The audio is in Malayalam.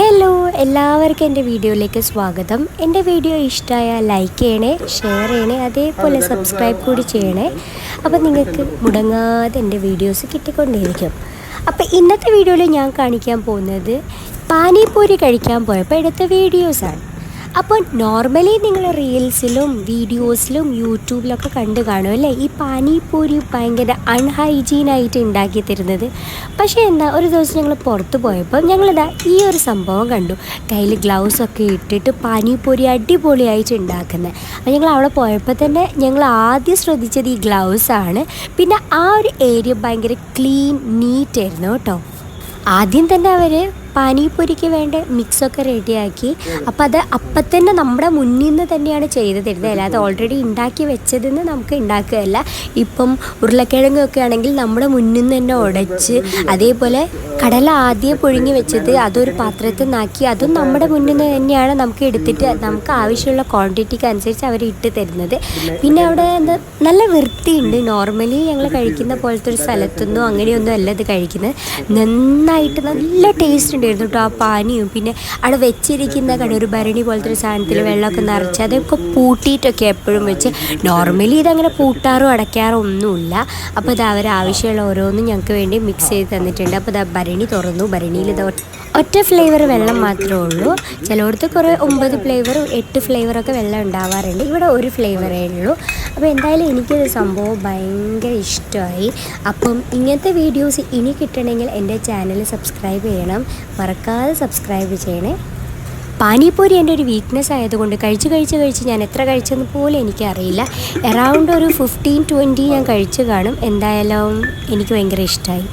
ഹലോ എല്ലാവർക്കും എന്റെ വീഡിയോയിലേക്ക് സ്വാഗതം. എന്റെ വീഡിയോ ഇഷ്ടമായാൽ ലൈക്ക് ചെയ്യണേ ഷെയർ ചെയ്യണേ അതേപോലെ സബ്സ്ക്രൈബ് കൂടി ചെയ്യണേ. അപ്പോൾ നിങ്ങൾക്ക് മുടങ്ങാതെ എന്റെ വീഡിയോസ് കിട്ടിക്കൊണ്ടിരിക്കും അപ്പോൾ ഇന്നത്തെ വീഡിയോയിൽ ഞാൻ കാണിക്കാൻ പോകുന്നത് പാനിപ്പൂരി കഴിക്കാൻ പോയപ്പോൾ എടുത്ത വീഡിയോസാണ് അപ്പോൾ നോർമലി നിങ്ങൾ റീൽസിലും വീഡിയോസിലും യൂട്യൂബിലൊക്കെ കണ്ടു കാണും അല്ലേ? ഈ പാനിപ്പൂരി ഭയങ്കര അൺഹൈജീനായിട്ട് ഉണ്ടാക്കി തരുന്നത്. പക്ഷേ എന്താ ഒരു ദിവസം ഞങ്ങൾ പുറത്ത് പോയപ്പോൾ ഞങ്ങളിതാ ഈ ഒരു സംഭവം കണ്ടു. കയ്യിൽ ഗ്ലൗസ് ഒക്കെ ഇട്ടിട്ട് പാനിപൂരി അടിപൊളിയായിട്ട് ഉണ്ടാക്കുന്നത്. അപ്പോൾ ഞങ്ങൾ അവിടെ പോയപ്പോൾ തന്നെ ഞങ്ങൾ ആദ്യം ശ്രദ്ധിച്ചത് ഈ ഗ്ലൗസ് ആണ്. പിന്നെ ആ ഒരു ഏരിയ ഭയങ്കര ക്ലീൻ നീറ്റ് ആയിരുന്നു കേട്ടോ. ആദ്യം തന്നെ അവർ പാനിപൂരിക്ക് വേണ്ട മിക്സൊക്കെ റെഡിയാക്കി. അപ്പോൾ അത് അപ്പം തന്നെ നമ്മുടെ മുന്നിൽ നിന്ന് തന്നെയാണ് ചെയ്ത് തരുന്നത്. അല്ലാതെ ഓൾറെഡി ഉണ്ടാക്കി വെച്ചതെന്ന് നമുക്ക് ഉണ്ടാക്കുകയല്ല ഇപ്പം ഉരുളക്കിഴങ്ങൊക്കെ ആണെങ്കിൽ നമ്മുടെ മുന്നിൽ നിന്ന് തന്നെ ഉടച്ച് അതേപോലെ കടല ആദ്യം പുഴുങ്ങി വെച്ചത് അതൊരു പാത്രത്തിൽ നിന്നാക്കി അതും നമ്മുടെ മുന്നിൽ നിന്ന് തന്നെയാണ് നമുക്ക് എടുത്തിട്ട് നമുക്ക് ആവശ്യമുള്ള ക്വാണ്ടിറ്റിക്ക് അനുസരിച്ച് അവർ ഇട്ട് തരുന്നത്. പിന്നെ അവിടെ നല്ല വൃത്തിയുണ്ട്. നോർമലി ഞങ്ങൾ കഴിക്കുന്ന പോലത്തെ ഒരു സ്ഥലത്തൊന്നും അങ്ങനെയൊന്നും അല്ല ഇത് കഴിക്കുന്നത്. നന്നായിട്ട് നല്ല ടേസ്റ്റ് ഉണ്ടായിരുന്നു കേട്ടോ ആ പാനിയും. പിന്നെ അവിടെ വെച്ചിരിക്കുന്ന കട ഒരു ഭരണി പോലത്തെ ഒരു സാധനത്തിൽ വെള്ളമൊക്കെ നിറച്ച് അതൊക്കെ പൂട്ടിയിട്ടൊക്കെ എപ്പോഴും വെച്ച്. നോർമലി ഇതങ്ങനെ പൂട്ടാറോ അടയ്ക്കാറോ ഒന്നുമില്ല. അപ്പോൾ ഇത് അവർ ആവശ്യമുള്ള ഓരോന്നും ഞങ്ങൾക്ക് വേണ്ടി മിക്സ് ചെയ്ത് തന്നിട്ടുണ്ട്. അപ്പോൾ ഇതാ ഭരണി തുറന്നു. ഭരണിയിൽ ഇത് ഒറ്റ ഫ്ലേവർ വെള്ളം മാത്രമേ ഉള്ളൂ. ചിലയിടത്ത് കുറേ ഒമ്പത് ഫ്ലേവറും എട്ട് ഫ്ലേവറൊക്കെ വെള്ളം ഉണ്ടാവാറുണ്ട്. ഇവിടെ ഒരു ഫ്ലേവറേ ഉള്ളൂ. അപ്പോൾ എന്തായാലും എനിക്കിത് സംഭവം ഭയങ്കര ഇഷ്ടമായി. അപ്പം ഇങ്ങനത്തെ വീഡിയോസ് ഇനി കിട്ടണമെങ്കിൽ എന്റെ ചാനൽ സബ്സ്ക്രൈബ് ചെയ്യണം. മറക്കാതെ സബ്സ്ക്രൈബ് ചെയ്യണേ. പാനിപ്പൂരി എന്റെ ഒരു വീക്ക്നെസ് ആയതുകൊണ്ട് കഴിച്ച് കഴിച്ച് കഴിച്ച് ഞാൻ എത്ര കഴിച്ചെന്ന് പോലും എനിക്കറിയില്ല. എറൗണ്ട് ഒരു ഫിഫ്റ്റീൻ ട്വന്റി ഞാൻ കഴിച്ച് കാണും. എന്തായാലും എനിക്ക് ഭയങ്കര ഇഷ്ടമായി.